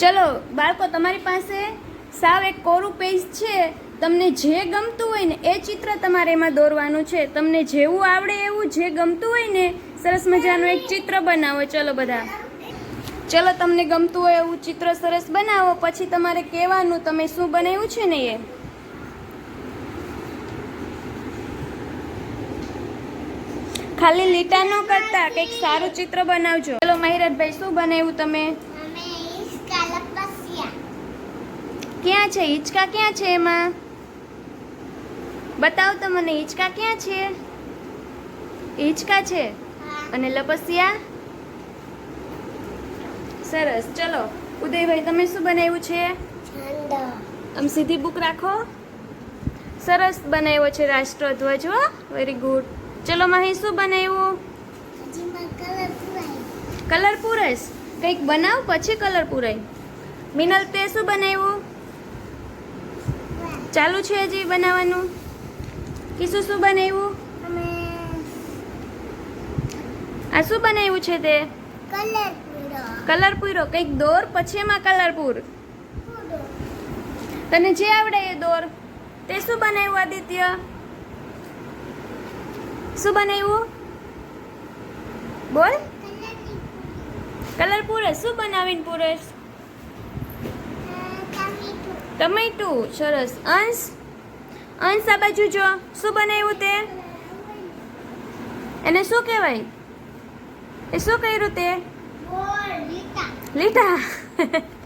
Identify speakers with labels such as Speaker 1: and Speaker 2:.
Speaker 1: ચલો, બાળકો, તમારી પાસે સાવ એક કોરું પેજ છે. તમને જે ગમતું હોય ને, એ ચિત્ર તમારે એમાં દોરવાનું છે. તમને જેવું આવડે એવું જે ગમતું હોય ને, સરસ મજાનું એક ચિત્ર બનાવો. ચલો બધા. ચલો, તમને ગમતું હોય એવું ચિત્ર સરસ બનાવો. પછી તમારે કહેવાનું, તમે શું બનાવ્યું છે ને એ? ખાલી લીટા ન કરતા, કંઈક સારું ચિત્ર બનાવજો. ચલો, મહિરતભાઈ, શું બનાવ્યું તમે
Speaker 2: અમે ઈસકા લપસ્યા
Speaker 1: ક્યાં છે? હિંચકા ક્યાં છે એમાં? બતાવો તો મને હિંચકા ક્યાં છે? હિંચકા છે? અને લપસિયા? સરસ. ચલો ઉદયભાઈ તમે શું બનાવ્યું છે? આમ સીધી બુક રાખો. સરસ બનાવ્યો છે રાષ્ટ્રધ્વજ હો. વેરી ગુડ ચલો માહી શું બનાવ્યું?
Speaker 2: કલર પુરાય.
Speaker 1: કંઈક બનાવ પછી કલર પૂરાય. મિનલ તે શું બનાવ્યું? ચાલુ છે હજી બનાવવાનું? કે શું શું બનાવ્યું?
Speaker 2: અમે
Speaker 1: આ શું બનાવ્યું છે તે?
Speaker 2: કલર પૂરો.
Speaker 1: કંઈક દોર પછી એમાં કલર પૂર? તને જે આવડે એ દોર. તે શું બનાવ્યું આદિત્ય? શું બનાવ્યું? બોલ. કલર પૂરેશ શું બનાવીને પૂરેશ?
Speaker 2: ટમેટું
Speaker 1: સરસ. અંશ અંશ આ બાજુ જો. શું બનાવ્યું તે? એને શું કહેવાય? એ શું કર્યું તે?
Speaker 2: લીટા.
Speaker 1: લીટા.